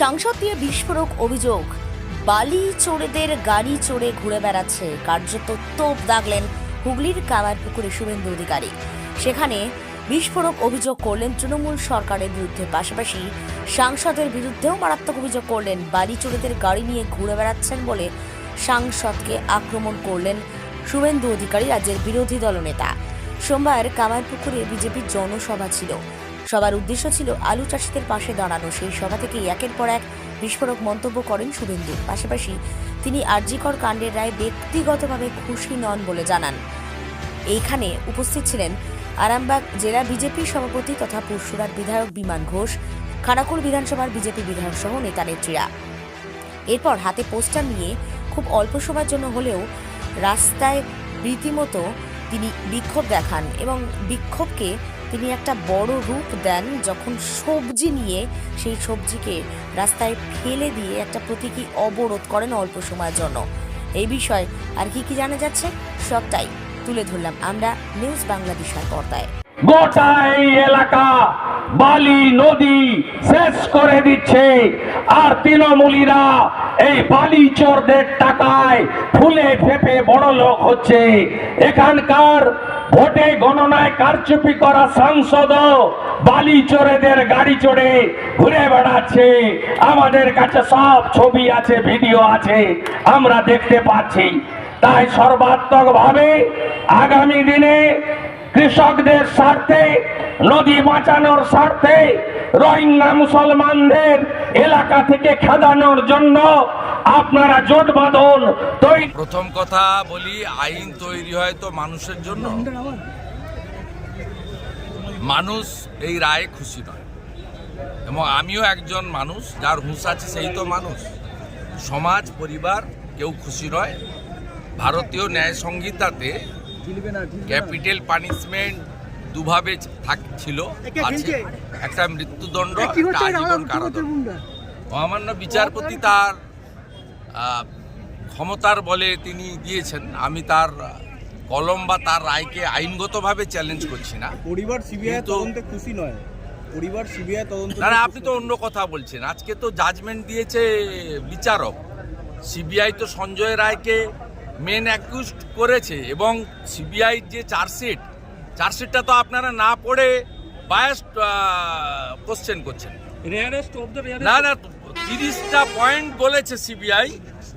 সংসদ দিয়ে বিস্ফোরক অভিযোগ। বালি চোরেদের গাড়ি চড়ে ঘুরে বেড়াচ্ছে কার্যত তোপ দাগলেন হুগলির কামারপুকুরে শুভেন্দু অধিকারী। সেখানে বিস্ফোরক অভিযোগ করলেন তৃণমূল সরকারের বিরুদ্ধে। পাশাপাশি সাংসদের বিরুদ্ধেও মারাত্মক অভিযোগ করলেন। বালি চোরেদের গাড়ি নিয়ে ঘুরে বেড়াচ্ছেন বলে সাংসদকে আক্রমণ করলেন শুভেন্দু অধিকারী, রাজ্যের বিরোধী দলনেতা। সোমবার কামারপুকুরে বিজেপির জনসভা ছিল। সবার উদ্দেশ্য ছিল আলু চাষিদের পাশে দাঁড়ানো। সেই সভা থেকে একের পর এক বিস্ফোরক মন্তব্য করেন শুভেন্দু। পাশাপাশি তিনি আরজিকর কাণ্ডের রায় ব্যক্তিগতভাবে খুশি নন বলে জানান। এইখানে উপস্থিত ছিলেন আরামবাগ জেলা বিজেপি সভাপতি তথা পরশুরার বিধায়ক বিমান ঘোষ, খানাকুল বিধানসভার বিজেপি বিধায়ক সহ নেতা নেত্রীরা। এরপর হাতে পোস্টার নিয়ে খুব অল্প সময়ের জন্য হলেও রাস্তায় রীতিমতো তিনি বিক্ষোভ দেখান এবং বিক্ষোভকে তিনি একটা বড় রূপ দেন যখন সবজি নিয়ে সেই সবজিকে রাস্তায় ফেলে দিয়ে একটা প্রতীকী অবরোধ করেন অল্প সময়ের জন্য। এই বিষয় আর কি কি জানা যাচ্ছে সবটাই তুলে ধরলাম আমরা নিউজ বাংলাদেশের পর্দায়। এলাকা, বালি, নদী শেষ করে দিচ্ছে আর তৃণমূলীরা এই বালি চোরদের টাকায় ফুলে ফেপে বড় লোক হচ্ছে। এখানকার ভোটে গণনায় কারচুপি করা সাংসদ বালি চোরেদের গাড়ি চড়ে ঘুরে বেড়াচ্ছে। আমাদের কাছে সব ছবি আছে, ভিডিও আছে, আমরা দেখতে পাচ্ছি। তাই সর্বাত্মকভাবে আগামী দিনে কৃষকদের স্বার্থে, নদী বাঁচানোর স্বার্থে রোহিঙ্গা মুসলমানদের এলাকা থেকে খেদানোর জন্য আপনারা জোট বাঁধন। প্রথম কথা বলি আইন তৈরি হয় তো মানুষের জন্য। মানুষ এই রায়ে খুশি নয়। এবং আমিও একজন মানুষ যার হুঁশ আছে সেই তো মানুষ। সমাজ পরিবার কেউ খুশি নয়। ভারতীয় ন্যায় সংহিতাতে ক্যাপিটাল পানিশমেন্ট দুভাবে ছিল। আছে একটা মৃত্যুদণ্ড একটা আজীবন কারাদণ্ড। মহামান্য বিচারপতি তার ক্ষমতার বলে তিনি দিয়েছেন। আমি তার কলম বা তার রায়কে আইনগতভাবে চ্যালেঞ্জ করছি না। পরিবার সিবিআই তদন্তে খুশি নয়। পরিবার সিবিআই তদন্ত না আপনি তো অন্য কথা বলছেন। আজকে তো জাজমেন্ট দিয়েছে বিচারক। সিবিআই তো সঞ্জয় রায়কে মেন অ্যাকিউজড করেছে এবং সিবিআই যে চার্জশিট চার্জশিটটা তো আপনারা না পড়ে বায়াস্ট কোশ্চেন করছেন। না না তিরিশটা পয়েন্ট বলেছে সিবিআই,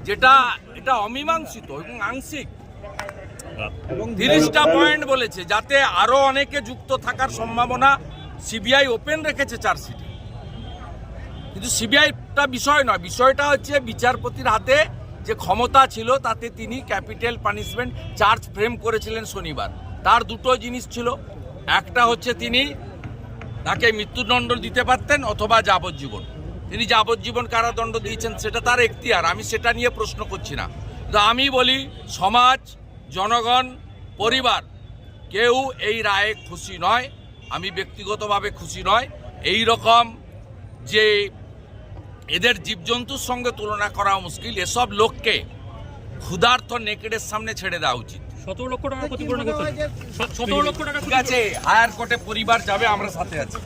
যেটা এটা অমীমাংসিত এবং আংশিক। এবং তিরিশটা পয়েন্ট বলেছে, যাতে আরও অনেকে যুক্ত থাকার সম্ভাবনা সিবিআই ওপেন রেখেছে চার্জশিটে। কিন্তু সিবিআইটা বিষয় নয়, বিষয়টা হচ্ছে বিচারপতির হাতে যে ক্ষমতা ছিল, তাতে তিনি ক্যাপিটাল পানিশমেন্ট চার্জ ফ্রেম করেছিলেন শনিবার। তার দুটো জিনিস ছিল, একটা হচ্ছে তিনি তাকে মৃত্যুদণ্ড দিতে পারতেন অথবা যাবজ্জীবন। তিনি যাবজ্জীবন কারাদণ্ড দিয়েছেন সেটা তার এখতিয়ার আমি সেটা নিয়ে প্রশ্ন করছি না। কিন্তু আমি বলি সমাজ জনগণ পরিবার কেউ এই রায়ে খুশি নয় আমি ব্যক্তিগতভাবে খুশি নয়। এই রকম যে এদের জীবজন্তুর সঙ্গে তুলনা করা মুশকিল এসব লোককে ক্ষুধার্থ নেকেডের সামনে ছেড়ে দেওয়া উচিত। সতেরো লক্ষ টাকা ক্ষতিপূরণ সতেরো লক্ষ টাকা ঠিক আছে হায়ার কোর্টে পরিবার যাবে আমরা সাথে আছি।